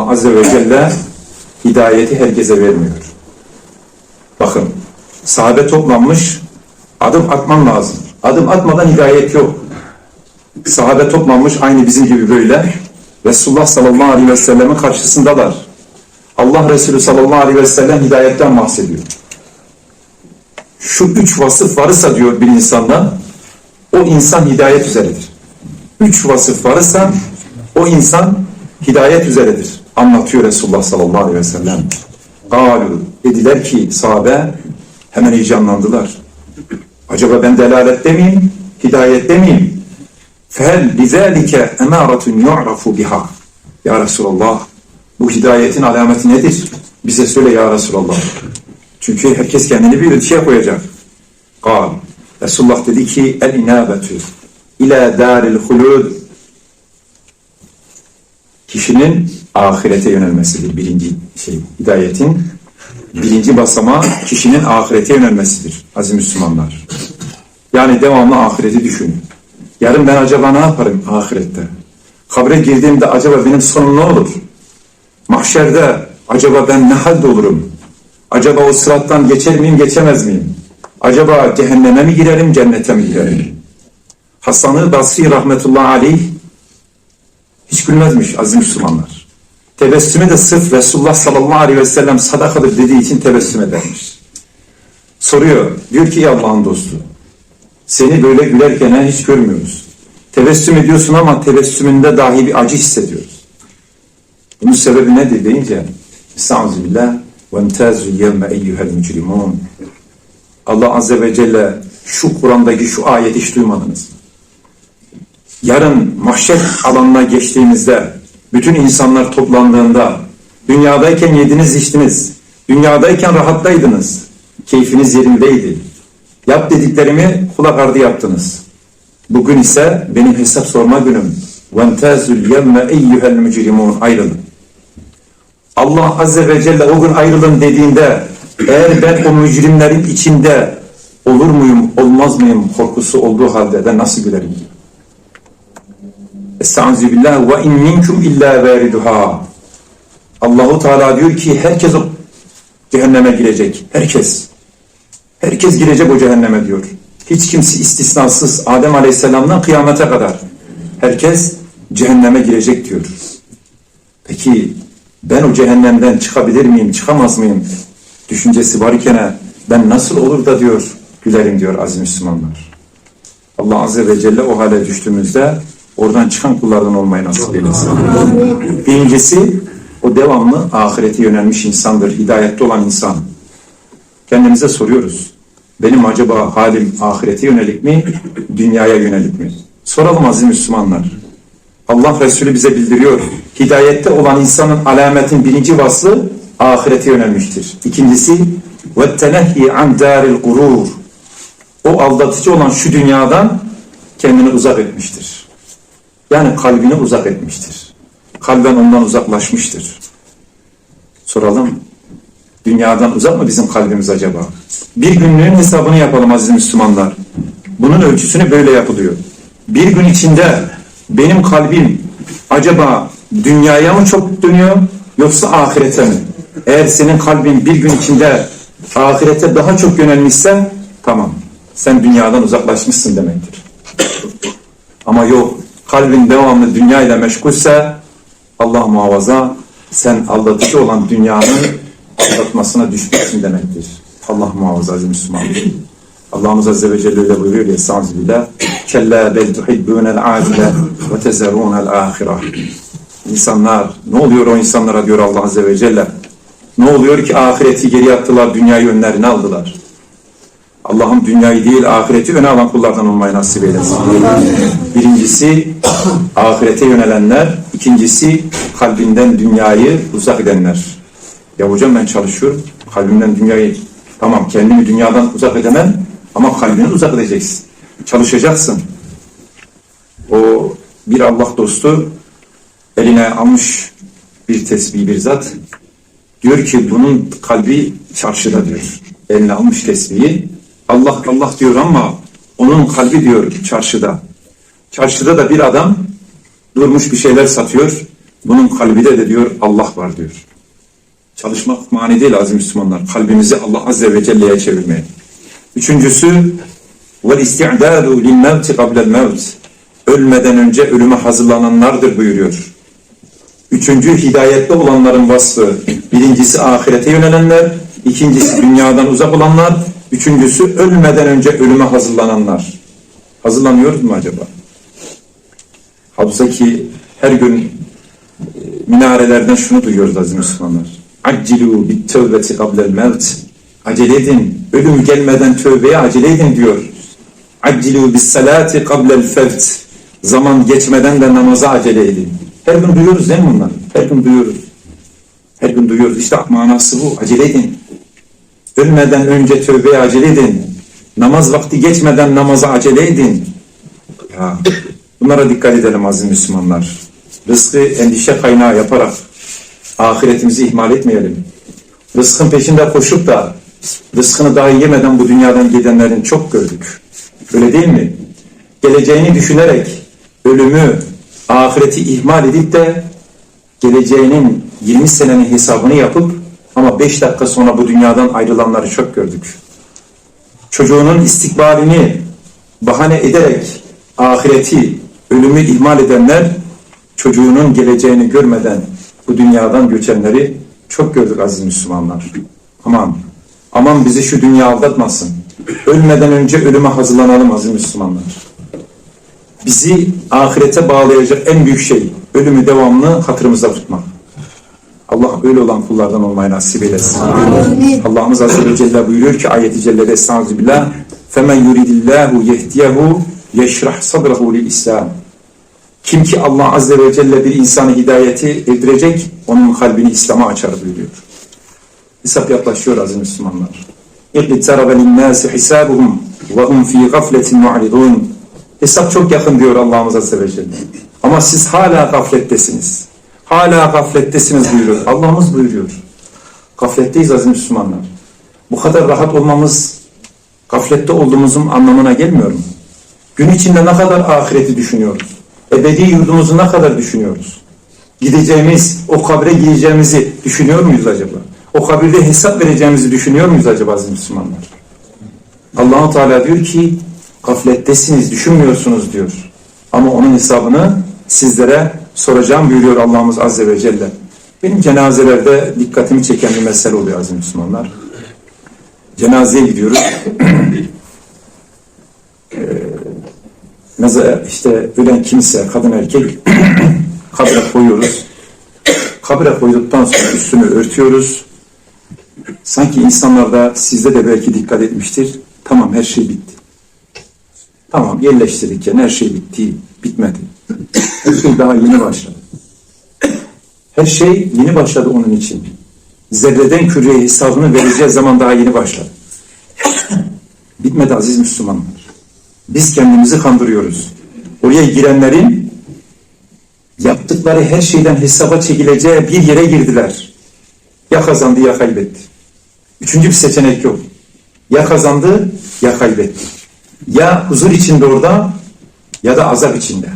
Allah Azze ve Celle hidayeti herkese vermiyor. Bakın sahabe toplanmış adım atman lazım. Adım atmadan hidayet yok. Sahabe toplanmış aynı bizim gibi böyle. Resulullah sallallahu aleyhi ve sellemin karşısındalar. Allah Resulü sallallahu aleyhi ve sellem hidayetten bahsediyor. Şu üç vasıf varsa diyor bir insanda o insan hidayet üzeredir. Üç vasıf varsa o insan hidayet üzeredir. Anlatıyor Resulullah sallallahu aleyhi ve sellem. Galu dediler ki sahabe hemen heyecanlandılar. Acaba ben delalette miyim? Hidayette miyim? Fel bizalike emaratun yu'rafu biha. Ya Resulallah bu hidayetin alameti nedir? Bize söyle ya Resulallah. Çünkü herkes kendini bir ölçüye koyacak. Kal. Resulullah dedi ki el inabetü ila daril hulud kişinin ahirete yönelmesidir. Birinci şey hidayetin birinci basamağı kişinin ahirete yönelmesidir. Aziz Müslümanlar. Yani devamlı ahireti düşünün. Yarın ben acaba ne yaparım ahirette? Kabre girdiğimde acaba benim sonum ne olur? Mahşerde acaba ben ne halde olurum? Acaba o sırattan geçer miyim, geçemez miyim? Acaba cehenneme mi girerim, cennete mi girerim? Hasan-ı Basri rahmetullahi aleyh hiç gülmezmiş aziz Müslümanlar. Tebessümü de sırf Resulullah sallallahu aleyhi ve sellem sadakadır dediği için tebessüm edermiş. Soruyor, diyor ki Allah'ın dostu, seni böyle gülerken hiç görmüyoruz. Tebessüm ediyorsun ama tebessümünde dahi bir acı hissediyoruz. Bunun sebebi nedir deyince Estağfirullah entazul yevme eyyuhel mücrimun Allah Azze ve Celle şu Kur'an'daki şu ayeti hiç duymadınız. Yarın mahşer alanına geçtiğimizde bütün insanlar toplandığında dünyadayken yediniz içtiniz. Dünyadayken rahattaydınız. Keyfiniz yerindeydi. Yap dediklerimi kulak ardı yaptınız. Bugün ise benim hesap sorma günüm. وَانْتَازُ الْيَمَّ اَيُّهَا الْمُجْرِمُونَ Ayrılın. Allah Azze ve Celle o gün ayrılın dediğinde eğer ben o mücrimlerin içinde olur muyum, olmaz mıyım korkusu olduğu halde ben nasıl gülerim? Estaizu billah ve in minkum illa variduha. Allahu Teala diyor ki herkes o cehenneme girecek. Herkes. Herkes girecek o cehenneme diyor. Hiç kimse istisnasız Adem Aleyhisselam'dan kıyamete kadar. Herkes cehenneme girecek diyor. Peki ben o cehennemden çıkabilir miyim, çıkamaz mıyım? Düşüncesi varken ben nasıl olur da diyor gülerim diyor aziz Müslümanlar. Allah Azze ve Celle o hale düştüğümüzde oradan çıkan kullardan olmayı nasip eylesin. Birincisi o devamlı ahirete yönelmiş insandır, hidayette olan insan. Kendimize soruyoruz. Benim acaba halim ahirete yönelik mi, dünyaya yönelik mi? Soralım aziz Müslümanlar. Allah Resulü bize bildiriyor. Hidayette olan insanın alametin birinci vasfı ahirete yönelmiştir. İkincisi tenehhi an daril gurur. O aldatıcı olan şu dünyadan kendini uzak etmiştir. Yani kalbini uzak etmiştir. Kalben ondan uzaklaşmıştır. Soralım. Dünyadan uzak mı bizim kalbimiz acaba? Bir günlüğün hesabını yapalım aziz Müslümanlar. Bunun ölçüsünü böyle yapılıyor. Bir gün içinde benim kalbim acaba dünyaya mı çok dönüyor yoksa ahirete mi? Eğer senin kalbin bir gün içinde ahirete daha çok yönelmişse tamam sen dünyadan uzaklaşmışsın demektir. Ama yok kalbin devamlı dünya ile meşgulse Allah muhafaza sen aldatıcı olan dünyanın aldatmasına düşmüşsün demektir. Allah muhafaza aziz Müslüman. Allah'ımız Azze ve Celle öyle buyuruyor ya Estağfirullah. Kella bel tuhibbûnel âcile ve tezerûnel âhireh. İnsanlar, ne oluyor o insanlara diyor Allah Azze ve Celle. Ne oluyor ki ahireti geri attılar, dünyayı önlerine aldılar. Allah'ım dünyayı değil ahireti öne alan kullardan olmayı nasip eylesin. Birincisi ahirete yönelenler, ikincisi kalbinden dünyayı uzak edenler. Ya hocam ben çalışıyorum, kalbimden dünyayı, tamam kendimi dünyadan uzak edemem ama kalbini uzak edeceksin. Çalışacaksın. O bir Allah dostu eline almış bir tesbih bir zat diyor ki bunun kalbi çarşıda diyor. Eline almış tesbihi Allah Allah diyor ama onun kalbi diyor çarşıda. Çarşıda da bir adam durmuş bir şeyler satıyor. Bunun kalbide de diyor Allah var diyor. Çalışmak mani değil aziz Müslümanlar. Kalbimizi Allah Azze ve Celle'ye çevirmeye. Üçüncüsü lil mevti qabla'l mevt. Ölmeden önce ölüme hazırlananlardır buyuruyor. Üçüncü hidayette olanların vasfı. Birincisi ahirete yönelenler, ikincisi dünyadan uzak olanlar, üçüncüsü ölmeden önce ölüme hazırlananlar. Hazırlanıyoruz mu acaba? Halbuki ki her gün e, minarelerden şunu duyuyoruz aziz Müslümanlar. Accilu bit tövbeti qablel mevt. Acele edin. Ölüm gelmeden tövbeye acele edin diyor. Accilu bis salati qablel fevt. Zaman geçmeden de namaza acele edin. Her gün duyuyoruz değil mi bunları? Her gün duyuyoruz. Her gün duyuyoruz. İşte manası bu. Acele edin. Ölmeden önce tövbeye acele edin. Namaz vakti geçmeden namaza acele edin. Ya, bunlara dikkat edelim aziz Müslümanlar. Rızkı endişe kaynağı yaparak ahiretimizi ihmal etmeyelim. Rızkın peşinde koşup da rızkını daha yemeden bu dünyadan gidenlerin çok gördük. Öyle değil mi? Geleceğini düşünerek ölümü, ahireti ihmal edip de geleceğinin 20 senenin hesabını yapıp ama 5 dakika sonra bu dünyadan ayrılanları çok gördük. Çocuğunun istikbalini bahane ederek ahireti, ölümü ihmal edenler çocuğunun geleceğini görmeden bu dünyadan göçenleri çok gördük aziz Müslümanlar. Aman, aman bizi şu dünya aldatmasın. Ölmeden önce ölüme hazırlanalım aziz Müslümanlar. Bizi ahirete bağlayacak en büyük şey ölümü devamlı hatırımızda tutmak. Allah öyle olan kullardan olmayı nasip eylesin. Allah'ımız Azze ve Celle buyuruyor ki ayeti cellede estağfirullah billah فَمَنْ يُرِدِ اللّٰهُ يَهْدِيَهُ يَشْرَحْ صَدْرَهُ لِلْإِسْلَامِ Kim ki Allah Azze ve Celle bir insanı hidayeti erdirecek, onun kalbini İslam'a açar buyuruyor. Hesap yaklaşıyor aziz Müslümanlar. اِقْتَرَبَ لِلنَّاسِ حِسَابُهُمْ وَهُمْ ف۪ي غَفْلَةٍ مُعْرِضُونَ Hesap çok yakın diyor Allah'ımız Azze ve Celle. Ama siz hala gaflettesiniz. Hala gaflettesiniz buyuruyor. Allah'ımız buyuruyor. Gafletteyiz aziz Müslümanlar. Bu kadar rahat olmamız gaflette olduğumuzun anlamına gelmiyor mu? Gün içinde ne kadar ahireti düşünüyoruz? Ebedi yurdumuzu ne kadar düşünüyoruz? Gideceğimiz, o kabre gireceğimizi düşünüyor muyuz acaba? O kabirde hesap vereceğimizi düşünüyor muyuz acaba aziz Müslümanlar? Allahu Teala diyor ki gaflettesiniz, düşünmüyorsunuz diyor. Ama onun hesabını sizlere soracağım buyuruyor Allah'ımız Azze ve Celle. Benim cenazelerde dikkatimi çeken bir mesele oluyor aziz Müslümanlar. Cenazeye gidiyoruz. Ee, meza- işte ölen kimse, kadın erkek kabre koyuyoruz. Kabre koyduktan sonra üstünü örtüyoruz. Sanki insanlarda sizde de belki dikkat etmiştir. Tamam her şey bitti. Tamam yerleştirirken her şey bitti. Bitmedi. Her şey daha yeni başladı. Her şey yeni başladı onun için. Zerreden küreye hesabını vereceği zaman daha yeni başladı. Bitmedi aziz Müslümanlar. Biz kendimizi kandırıyoruz. Oraya girenlerin yaptıkları her şeyden hesaba çekileceği bir yere girdiler. Ya kazandı ya kaybetti. Üçüncü bir seçenek yok. Ya kazandı ya kaybetti. Ya huzur içinde orada ya da azap içinde.